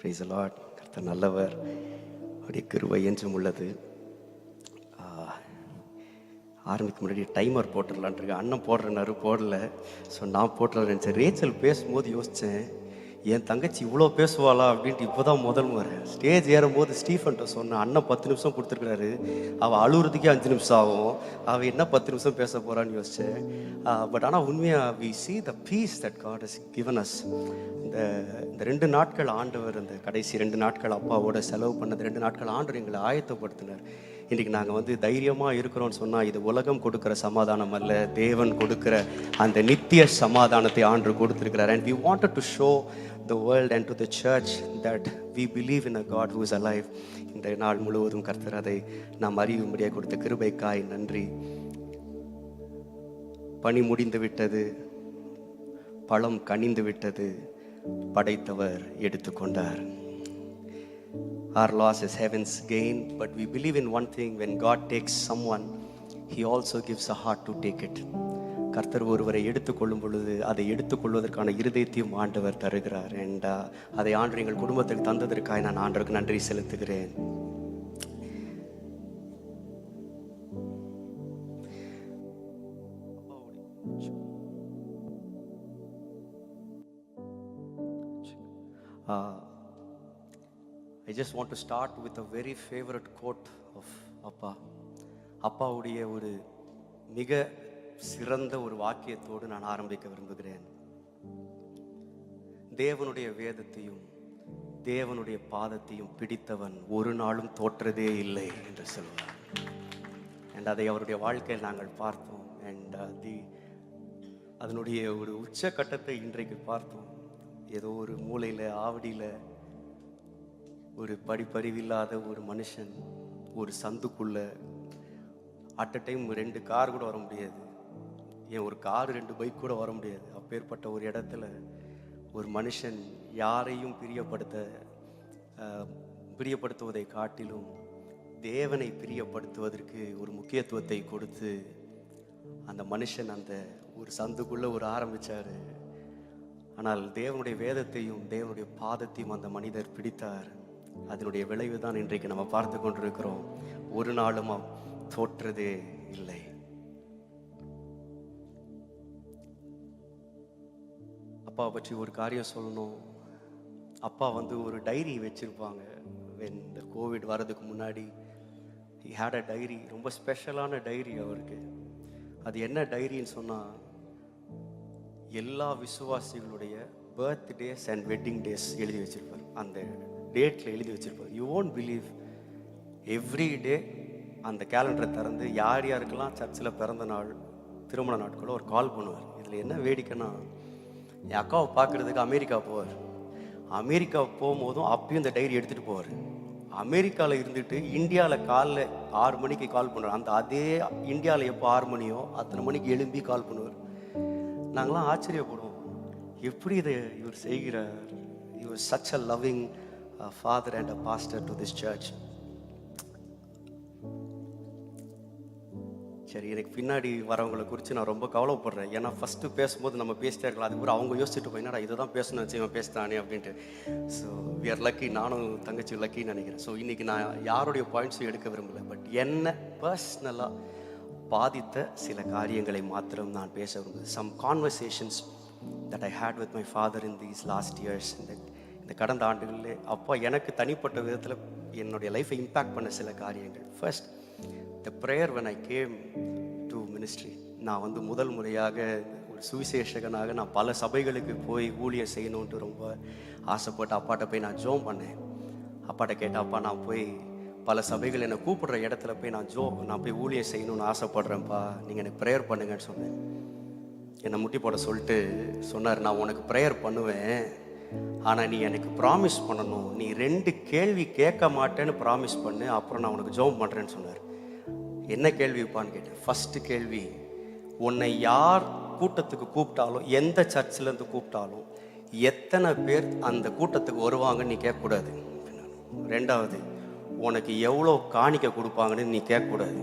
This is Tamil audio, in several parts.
ப்ரைஸ் லாட் கர்த்த நல்லவர். அவருடைய கிருவை என்றும் உள்ளது. ஆரம்பிக்கு ஆரம்பிக்க முன்னாடி டைமர் போட்டுடலான் இருக்கேன். அண்ணன் போடுறனாரு போடல. ஸோ நான் போட்டுறேன் நினச்சேன். ரேச்சல் பேசும்போது யோசித்தேன் என் தங்கச்சி இவ்வளோ பேசுவாளா அப்படின்ட்டு இப்போ தான் முதல் முறை. ஸ்டேஜ் ஏறும்போது ஸ்டீஃபன்ட்ட சொன்னேன் அண்ணன் பத்து நிமிஷம் கொடுத்துருக்குறாரு. அவள் அழுகுறதுக்கே அஞ்சு நிமிஷம் ஆகும். அவள் என்ன பத்து நிமிஷம் பேச போகிறான்னு யோசித்தேன் பட் ஆனால் உண்மையாக we see the peace that God is given us இந்த இந்த ரெண்டு நாட்கள் ஆண்டவர் இந்த கடைசி ரெண்டு நாட்கள் அப்பாவோட செலவு பண்ணது ரெண்டு நாட்கள் ஆண்டவர் எங்களை ஆயத்தப்படுத்தினார். இன்றைக்கி நாங்கள் வந்து தைரியமாக இருக்கிறோம்னு சொன்னால் இது உலகம் கொடுக்குற சமாதானம் அல்ல. தேவன் கொடுக்குற அந்த நித்திய சமாதானத்தை ஆண்டு கொடுத்துருக்கிறார். And we wanted to show the world and to the church that we believe in a God who is alive இந்த நாள் முழுவதும் கர்த்தர் அதை நாம் அறியும்படியாக கொடுத்த கிருபைக்காய் நன்றி. பணி முடிந்து விட்டது. பழம் கனிந்து விட்டது. படைத்தவர் எடுத்துக்கொண்டார். Our loss is heaven's gain, but we believe in one thing. When God takes someone, He also gives a heart to take it. கர்த்தர் ஒருவரை எடுத்துக்கொள்ளும் பொழுது அதை எடுத்துக்கொள்வதற்கான இருதயத்தையும் ஆண்டவர் தருகிறார். அண்ட் uh, அதை ஆண்டு எங்கள் குடும்பத்துக்கு தந்ததற்காக நான் ஆண்டருக்கு நன்றி செலுத்துகிறேன். Uh, I just want to start with a very favourite quote of அப்பா அப்பாவுடைய ஒரு மிக சிறந்த ஒரு வாக்கியத்தோடு நான் ஆரம்பிக்க விரும்புகிறேன். தேவனுடைய வேதத்தையும் தேவனுடைய பாதத்தையும் பிடித்தவன் ஒரு நாளும் தோற்றதே இல்லை என்று சொல்வார். அண்ட் அதை அவருடைய வாழ்க்கையில் நாங்கள் பார்த்தோம். அண்ட் தி uh, அதனுடைய ஒரு உச்ச கட்டத்தை இன்றைக்கு பார்த்தோம். ஏதோ ஒரு மூலையில் ஆவடியில் ஒரு படிப்பறிவில்லாத ஒரு மனுஷன் ஒரு சந்துக்குள்ள அட் அ டைம் ரெண்டு கார் கூட வர முடியாது. ஏன் ஒரு கார் ரெண்டு பைக் கூட வர முடியாது. அப்பேற்பட்ட ஒரு இடத்துல ஒரு மனுஷன் யாரையும் பிரியப்படுத்த பிரியப்படுத்துவதை காட்டிலும் தேவனை பிரியப்படுத்துவதற்கு ஒரு முக்கியத்துவத்தை கொடுத்து அந்த மனுஷன் அந்த ஒரு சந்துக்குள்ளே ஒரு ஆரம்பித்தார் ஆனால் தேவனுடைய வேதத்தையும் தேவனுடைய பாதத்தையும் அந்த மனிதர் பிடித்தார். அதனுடைய விளைவு தான் இன்றைக்கு நம்ம பார்த்து கொண்டிருக்கிறோம். ஒரு நாளும் தோற்றது இல்லை. அப்பாவை பற்றி ஒரு காரியம் சொல்லணும். அப்பா வந்து ஒரு டைரி வச்சிருப்பாங்க. இந்த கோவிட் வர்றதுக்கு முன்னாடி ஹி ஹேட் அ டைரி ரொம்ப ஸ்பெஷலான டைரி அவருக்கு. அது என்ன டைரின்னு சொன்னால் எல்லா விசுவாசிகளுடைய பர்த்டேஸ் அண்ட் வெட்டிங் டேஸ் எழுதி வச்சிருப்பார். அந்த டேட்டில் எழுதி வச்சுருப்பார். You won't believe every day அந்த கேலண்டரை திறந்து யார் யாருக்கெல்லாம் சர்ச்சில் பிறந்த நாள் திருமண நாட்களோ ஒரு கால் பண்ணுவார். இதில் என்ன வேடிக்கைன்னா என் அக்காவை பார்க்குறதுக்கு அமெரிக்கா போவார். அமெரிக்கா போகும்போதும் அப்பயும் இந்த டைரி எடுத்துகிட்டு போவார். அமெரிக்காவில் இருந்துட்டு இந்தியாவில் காலைல ஆறு மணிக்கு கால் பண்ணுவார். அந்த அதே இந்தியாவில் எப்போ ஆறு மணியோ அத்தனை மணிக்கு எழும்பி கால் பண்ணுவார். நாங்களாம் ஆச்சரியப்படுவோம். எப்படி இதை இவர் செய்கிறார்? இவர் such a loving father and a pastor to this church சரி எனக்கு பின்னாடி வரவங்களை குறித்து நான் ரொம்ப கவலைப்படுறேன். ஏன்னா ஃபஸ்ட்டு பேசும்போது நம்ம பேசிட்டே இருக்கலாம். அதுக்கப்புறம் அவங்க யோசிச்சுட்டு போய் என்னடா இதை தான் பேசணும் வச்சு இவன் பேசுகிறானே அப்படின்ட்டு. ஸோ வி ஆர் லக்கி நானும் தங்கச்சி லக்கின்னு நினைக்கிறேன். ஸோ இன்றைக்கி நான் யாருடைய பாயிண்ட்ஸும் எடுக்க விரும்பலை. பட் என்ன பர்சனலாக பாதித்த சில காரியங்களை மாத்திரம் நான் பேச விரும்புது. Some conversations that I had with my father in these last years இந்த இந்த கடந்த ஆண்டுகளில் அப்பா எனக்கு தனிப்பட்ட விதத்தில் என்னுடைய லைஃப்பை இம்பேக்ட் பண்ண சில காரியங்கள். First the prayer when I came to ministry நான் வந்து முதல் முறையாக ஒரு சுவிசேஷகனாக நான் பல சபைகளுக்கு போய் ஊழியர் செய்யணுன்ட்டு ரொம்ப ஆசைப்பட்டு அப்பாட்ட போய் நான் ஜோம் பண்ணேன். அப்பாட்ட கேட்டால் அப்பா நான் போய் பல சபைகள் என்னை கூப்பிடுற இடத்துல போய் நான் ஜோ நான் போய் ஊழியர் செய்யணும்னு ஆசைப்படுறேன்ப்பா. நீங்கள் எனக்கு ப்ரேயர் பண்ணுங்கன்னு சொன்னேன். என்னை முட்டி போட சொல்லிட்டு சொன்னார் நான் உனக்கு ப்ரேயர் பண்ணுவேன். ஆனால் நீ எனக்கு ப்ராமிஸ் பண்ணணும். நீ ரெண்டு கேள்வி கேட்க மாட்டேன்னு ப்ராமிஸ் பண்ணு. அப்புறம் நான் உனக்கு ஜோம் பண்ணுறேன்னு சொன்னார். என்ன கேள்விப்பான்னு கேட்டேன். ஃபஸ்ட்டு கேள்வி உன்னை யார் கூட்டத்துக்கு கூப்பிட்டாலும் எந்த சர்ச்சிலேருந்து கூப்பிட்டாலும் எத்தனை பேர் அந்த கூட்டத்துக்கு வருவாங்கன்னு நீ கேட்கக்கூடாது. ரெண்டாவது உனக்கு எவ்வளோ காணிக்க கொடுப்பாங்கன்னு நீ கேட்கக்கூடாது.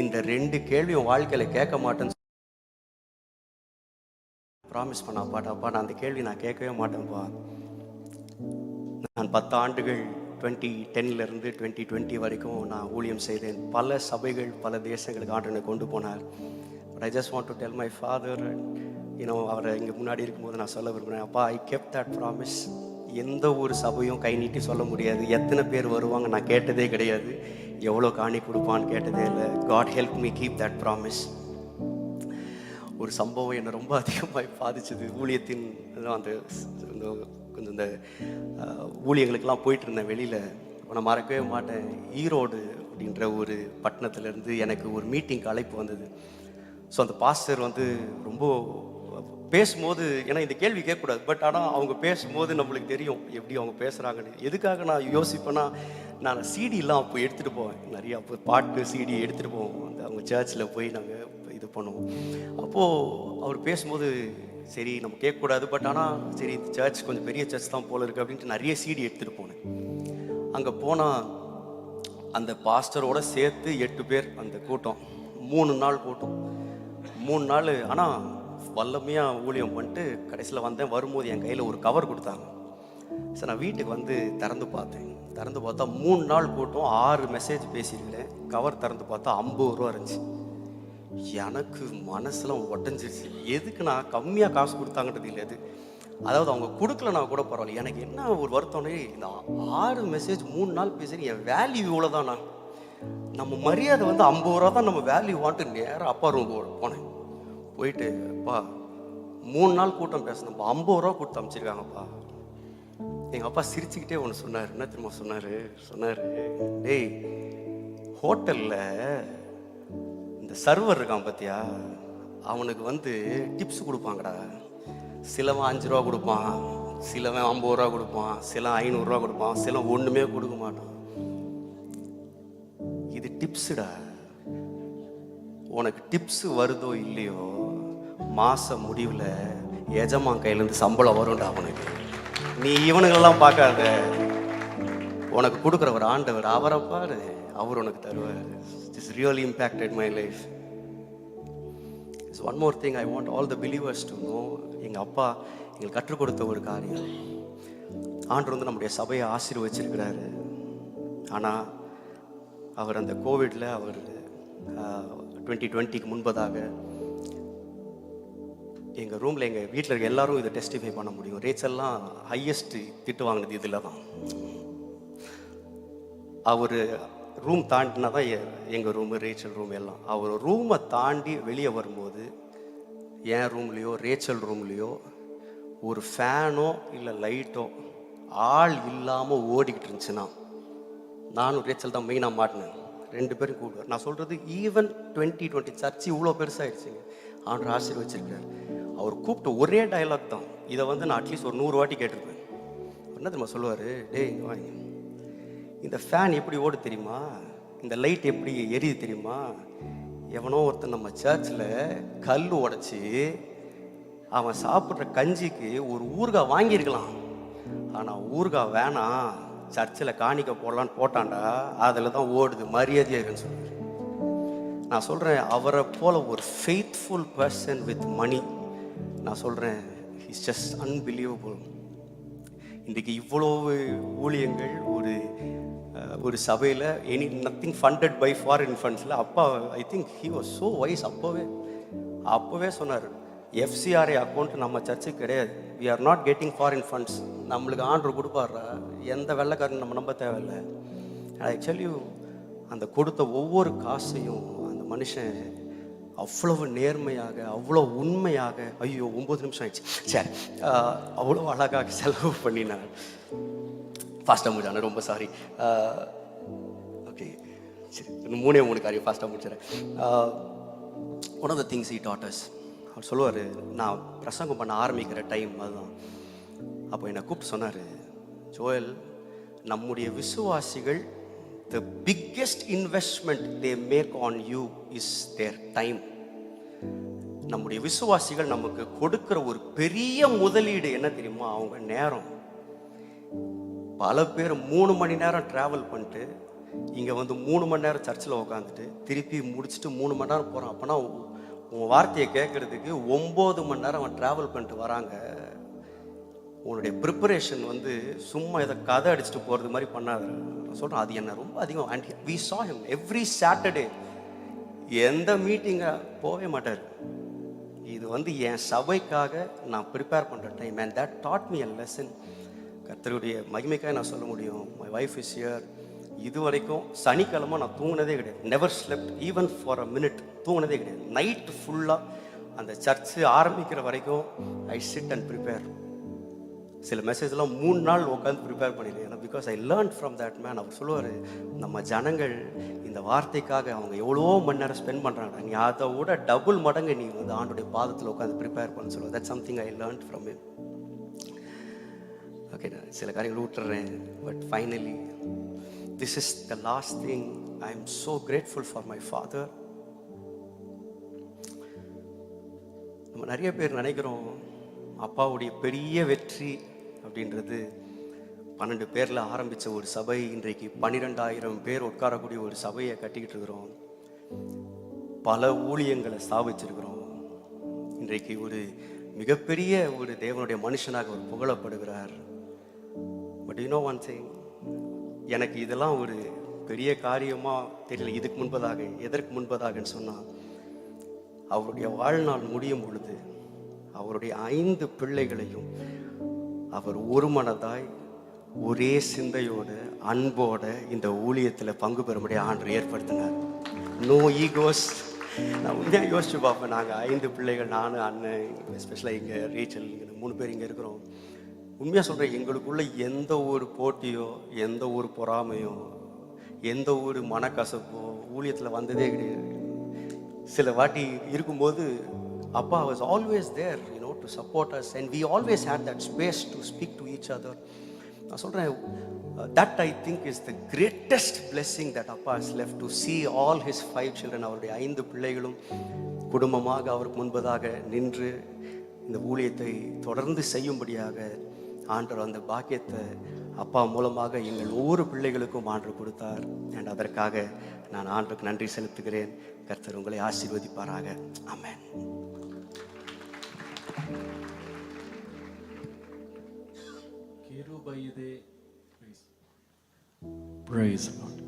இந்த ரெண்டு கேள்வி உன் வாழ்க்கையில் கேட்க மாட்டேன்னு ப்ராமிஸ் பண்ணாப்பாட்டாப்பா நான் அந்த கேள்வி நான் கேட்கவே மாட்டேன்ப்பா. நான் பத்து ஆண்டுகள் டுவெண்ட்டி டென்னிலேருந்து டுவெண்ட்டி டுவெண்ட்டி வரைக்கும் நான் ஊழியம் செய்தேன். பல சபைகள் பல தேசங்களுக்கு ஆண்டனை கொண்டு போனார். But I just want to tell my father you know அவரை இங்கே முன்னாடி இருக்கும்போது நான் சொல்ல விரும்புகிறேன் அப்பா ஐ கெப் தட் ப்ராமிஸ் எந்த ஒரு சபையும் கை நீட்டி சொல்ல முடியாது. எத்தனை பேர் வருவாங்க நான் கேட்டதே கிடையாது. எவ்வளோ காணி கொடுப்பான்னு கேட்டதே இல்லை. God help me keep that promise ஒரு சம்பவம் என்னை ரொம்ப அதிகமாக பாதிச்சது. ஊழியத்தின் அந்த கொஞ்சம் இந்த அஹ், ஊழியங்களுக்கெல்லாம் போயிட்டு இருந்தேன் வெளியில். நான் மறக்கவே மாட்டேன். ஈரோடு அப்படின்ற ஒரு பட்டணத்துலேருந்து எனக்கு ஒரு மீட்டிங்க்கு அழைப்பு வந்தது. ஸோ அந்த பாஸ்டர் வந்து ரொம்ப பேசும்போது ஏன்னா இந்த கேள்வி கேட்கக்கூடாது பட் ஆனால் அவங்க பேசும்போது நம்மளுக்கு தெரியும் எப்படி அவங்க பேசுகிறாங்கன்னு எதுக்காக நான் யோசிப்பேன்னா நான் சிடிலாம் அப்போ எடுத்துகிட்டு போவேன். நிறையா அப்போ பாட்டு சிடி எடுத்துகிட்டு போவோம். அந்த அவங்க சர்ச்சில் போய் நாங்கள் இது பண்ணுவோம். அப்போது அவர் பேசும்போது சரி நம்ம கேட்கக்கூடாது பட் ஆனால் சரி இந்த சர்ச் கொஞ்சம் பெரிய சர்ச் தான் போல இருக்குது அப்படின்ட்டு நிறைய சீடி எடுத்துகிட்டு போனேன். அங்கே போனால் அந்த பாஸ்டரோட சேர்த்து எட்டு பேர் அந்த கூட்டம். மூணு நாள் கூட்டம். மூணு நாள் ஆனால் வல்லமையாக ஊழியம் பண்ணிட்டு கடைசியில் வந்தேன். வரும்போது என் கையில் ஒரு கவர் கொடுத்தாங்க. சரி நான் வீட்டுக்கு வந்து திறந்து பார்த்தேன். திறந்து பார்த்தா மூணு நாள் கூட்டம் ஆறு மெசேஜ் பேசியிருக்கிறேன். கவர் திறந்து பார்த்தா ஐம்பது ரூபா இருந்துச்சு. எனக்கு மனசுலாம் உடஞ்சிருச்சு எதுக்கு நான் கம்மியாக காசு கொடுத்தாங்கன்றது இல்லை அது. அதாவது அவங்க கொடுக்கலனா கூட பரவாயில்ல. எனக்கு என்ன ஒரு வருத்தம்னே இந்த ஆறு மெசேஜ் மூணு நாள் பேசுகிறேன் என் வேல்யூ இவ்வளோ நம்ம மரியாதை வந்து ஐம்பது ரூபா தான் நம்ம வேல்யூ வாண்ட்டு நேராக அப்பா ரூம் போனேன். போயிட்டு அப்பா மூணு நாள் கூட்டம் பேசணும்ப்பா ஐம்பது ரூபா கொடுத்து அமைச்சிருக்காங்கப்பா. எங்கள் அப்பா சிரிச்சுக்கிட்டே ஒன்று சொன்னார். என்ன திரும்ப சொன்னார்? சொன்னார் டேய் ஹோட்டலில் இந்த சர்வர் இருக்கான் பார்த்தியா அவனுக்கு வந்து டிப்ஸ் கொடுப்பாங்கடா. சிலவன் அஞ்சு ரூபா கொடுப்பான் சிலவன் ஐம்பது ரூபா கொடுப்பான் சில ஐநூறுரூவா கொடுப்பான் சில ஒன்றுமே கொடுக்க மாட்டான். இது டிப்ஸுடா உனக்கு டிப்ஸ் வருதோ இல்லையோ மாச முடிவில் எஜமான் கையிலேருந்து சம்பளம் வரும்டா அவனுக்கு. நீ இவனுங்களெல்லாம் பார்க்காத. உனக்கு கொடுக்குற ஒரு ஆண்டவர் அவரை பாரு. அவர் உனக்கு தருவார். Is really impacted my life is one more thing I want all the believers to know எங்கள் அப்பா எங்களுக்கு கற்றுக் கொடுத்த ஒரு காரியம். ஆண்டு வந்து நம்முடைய சபையை ஆசீர்வச்சிருக்கிறாரு. ஆனால் அவர் அந்த கோவிடில் அவர் டுவெண்ட்டி டுவெண்ட்டிக்கு முன்பதாக எங்கள் ரூமில் எங்கள் வீட்டில் இருக்க எல்லாரும் இதை டெஸ்டிஃபை பண்ண முடியும். ரேச்செல்லாம் ஹையஸ்ட் திட்டு வாங்கினது இதில் தான் அவர் ரூம் தாண்டினா தான் எங்கள் ரூமு ரேச்சல் ரூம் எல்லாம். அவர் ரூமை தாண்டி வெளியே வரும்போது என் ரூம்லேயோ ரேச்சல் ரூம்லேயோ ஒரு ஃபேனோ இல்லை லைட்டோ ஆள் இல்லாமல் ஓடிக்கிட்டு இருந்துச்சுன்னா நானும் ரேச்சல் தான் மெயினாக மாட்டினேன். ரெண்டு பேரும் கூடுவார் நான் சொல்கிறது ஈவன் டுவெண்ட்டி டுவெண்ட்டி சர்ச்சு இவ்வளோ பெருசாகிடுச்சுங்க ஆண்டு ஆசீர்வச்சிருக்கார் அவர் கூப்பிட்ட ஒரே டயலாக் தான். இதை வந்து நான் அட்லீஸ்ட் ஒரு நூறு வாட்டி கேட்டிருப்பேன். என்ன தெரியுமா சொல்லுவார்? டேய் வாங்க. இந்த ஃபேன் எப்படி ஓடு தெரியுமா? இந்த லைட் எப்படி எரியுது தெரியுமா? எவனோ ஒருத்தன் நம்ம சர்ச்சில் கல் உடைச்சி அவன் சாப்பிட்ற கஞ்சிக்கு ஒரு ஊறுகாய் வாங்கியிருக்கலாம். ஆனால் ஊறுகாய் வேணாம் சர்ச்சில் காணிக்க போடலான்னு போட்டான்டா அதில் தான் ஓடுது மரியாதையாக இருக்குன்னு சொல்லுவார் நான் சொல்கிறேன் அவரை போல ஒரு ஃபெய்த்ஃபுல் பர்சன் வித் மணி நான் சொல்கிறேன் இஸ் ஜஸ்ட் அன்பிலீவபிள் இன்றைக்கு இவ்வளவு ஊழியங்கள் ஒரு ஒரு சபையில் any nothing funded by foreign ஃபண்ட்ஸில் அப்பா I think he was so wise அப்போவே அப்போவே சொன்னார் எஃப்சிஆர்ஏ அக்கௌண்ட் நம்ம சர்ச்சுக்கு கிடையாது. We are not getting foreign funds நம்மளுக்கு ஆர்டர் கொடுப்பாடுறா எந்த வெள்ளைக்காரன் நம்ம நம்ப தேவையில்லை. ஆக்சுவலி அந்த கொடுத்த ஒவ்வொரு காசையும் அந்த மனுஷன் அவ்வளவு நேர்மையாக அவ்வளோ உண்மையாக ஐயோ ஒம்பது நிமிஷம் ஆயிடுச்சு. சரி அவ்வளோ அழகாக செலவு பண்ணினார். ஃபாஸ்ட்டாக முடிச்சான ரொம்ப சாரி ஓகே சரி இன்னும் மூணே மூணு காரியம் ஃபாஸ்ட்டாக முடிச்சிடறேன். ஒன் ஆஃப் த திங்ஸ் இ டாட்டர்ஸ் அவர் சொல்லுவார் நான் பிரசங்கம் பண்ண ஆரம்பிக்கிற டைம் அதுதான். அப்போ என்னை கூப்பிட்டு சொன்னார் ஜோயல் நம்முடைய விசுவாசிகள் the biggest investment they make on you is their time நம்முடைய விசுவாசிகள் நமக்கு கொடுக்குற ஒரு பெரிய முதலீடு என்ன தெரியுமா? அவங்க நேரம். பல பேர் மூணு மணி நேரம் ட்ராவல் பண்ணிட்டு இங்கே வந்து மூணு மணி நேரம் சர்ச்சில் உட்காந்துட்டு திருப்பி முடிச்சுட்டு மூணு மணி நேரம் போகிறான் அப்போனா உன் வார்த்தையை கேட்குறதுக்கு ஒம்பது மணி நேரம் அவன் ட்ராவல் பண்ணிட்டு வராங்க. உன்னுடைய ப்ரிப்பரேஷன் வந்து சும்மா இதை கதை அடிச்சுட்டு போகிறது மாதிரி பண்ணாத. நான் சொல்கிறேன் அது என்ன ரொம்ப அதிகம். And we saw him every Saturday எந்த மீட்டிங்கை போகவே மாட்டார். இது வந்து என் சபைக்காக நான் ப்ரிப்பேர் பண்ணுற time and that taught me a lesson கர்த்தருடைய மகிமைக்காக நான் சொல்ல முடியும். மை ஒய்ஃப் இஸ் இயர் இது வரைக்கும் சனிக்கிழமை நான் தூங்கினதே கிடையாது. Never slept even for a minute தூங்கினதே கிடையாது. நைட் ஃபுல்லாக அந்த சர்ச்சு ஆரம்பிக்கிற வரைக்கும் ஐ சிட் அண்ட் ப்ரிப்பேர் சில மெசேஜ்லாம் மூணு நாள் உட்காந்து ப்ரிப்பேர் பண்ணிடுவேன் ஏன்னா because I learn from that man அவர் சொல்லுவார் நம்ம ஜனங்கள் இந்த வார்த்தைக்காக அவங்க எவ்வளோ மணி நேரம் ஸ்பெண்ட் பண்ணுறாங்க நீ அதை விட டபுள் மடங்கு நீ வந்து ஆண்டுடைய பாதத்தில் உட்காந்து ப்ரிப்பேர் பண்ண சொல்லுவார். That something I learn from him okay நான் சில காரியங்கள் விட்டுறேன் but finally this is the last thing I am so grateful for my father நம்ம நிறைய பேர் நினைக்கிறோம் அப்பாவுடைய பெரிய வெற்றி அப்படின்றது பன்னெண்டு பேரில் ஆரம்பித்த ஒரு சபை இன்றைக்கு பன்னிரெண்டாயிரம் பேர் உட்காரக்கூடிய ஒரு சபையை கட்டிக்கிட்டு இருக்கிறோம். பல ஊழியங்களை ஸ்தாபிச்சிருக்கிறோம். இன்றைக்கு ஒரு மிகப்பெரிய ஒரு தேவனுடைய மனுஷனாக அவர் புகழப்படுகிறார். But you know one thing எனக்கு இதெல்லாம் ஒரு பெரிய காரியமாக தெரியல. இதுக்கு முன்பதாக எதற்கு முன்பதாகன்னு சொன்னால் அவருடைய வாழ்நாள் முடியும் பொழுது அவருடைய ஐந்து பிள்ளைகளையும் அவர் ஒரு மனதாய் ஒரே சிந்தையோடு அன்போட இந்த ஊழியத்தில் பங்கு பெறும்படி ஆண்டு ஏற்படுத்தினார். நோ ஈகோஸ் நான் உண்மையாக யோசிச்சு பார்ப்பேன். நாங்கள் ஐந்து பிள்ளைகள் நான் அண்ணன் எஸ்பெஷலாக இங்கே ரீச்சல் மூணு பேர் இங்கே இருக்கிறோம். உண்மையாக சொல்கிறேன் எங்களுக்குள்ள எந்த ஒரு போட்டியோ எந்த ஒரு பொறாமையோ எந்த ஒரு மனக்கசப்போ ஊழியத்தில் வந்ததே கிடையாது. சில வாட்டி இருக்கும்போது அப்பா was always there you know to support us and we always had that space to speak to each other நான் சொல்கிறேன் that I think is the greatest blessing that அப்பா is left to see all his five children அவருடைய ஐந்து பிள்ளைகளும் குடும்பமாக அவருக்கு முன்பதாக நின்று இந்த ஊழியத்தை தொடர்ந்து செய்யும்படியாக ஆண்டவர் அந்த பாக்கியத்தை அப்பா மூலமாக எங்கள் ஒவ்வொரு பிள்ளைகளுக்கும் ஆண்டு கொடுத்தார். அண்ட் அதற்காக நான் ஆண்டுக்கு நன்றி செலுத்துகிறேன். கர்த்தர் உங்களை ஆசீர்வதிப்பாராக. அம்மன் கிருபை இதே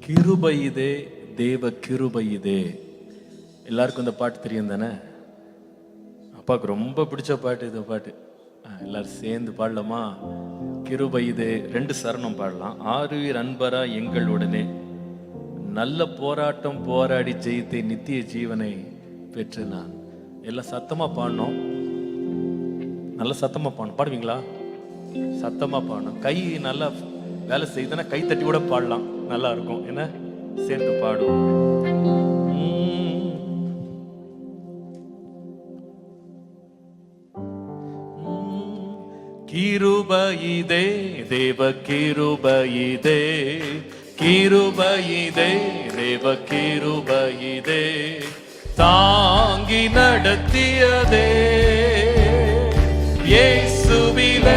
கிருபை இதே தேவ கிருபை இதே எல்லாருக்கும் இந்த பாட்டு தெரியும் தானே? அப்பாவுக்கு ரொம்ப பிடிச்ச பாட்டு இந்த பாட்டு. எல்லாரும் சேர்ந்து பாடலாமா? கிருபை இது ரெண்டு சரணம் பாடலாம். ஆறு அன்பரா எங்களுடனே நல்ல போராட்டம் போராடி ஜெயித்து நித்திய ஜீவனை பெற்று நான். எல்லாம் சத்தமா பாடணும். நல்ல சத்தமா பாடணும். பாடுவீங்களா? சத்தமா பாடணும். கை நல்லா வேலை செய்யுதுன்னா கை தட்டி கூட பாடலாம். நல்லா இருக்கும். என்ன? சேர்ந்து பாடுவோம். கிருபையிதே தேவ கிருபையிதே கிருபையிதே தேவ கிருபையிதே தாங்கி நடத்தியதே இயேசுவிலே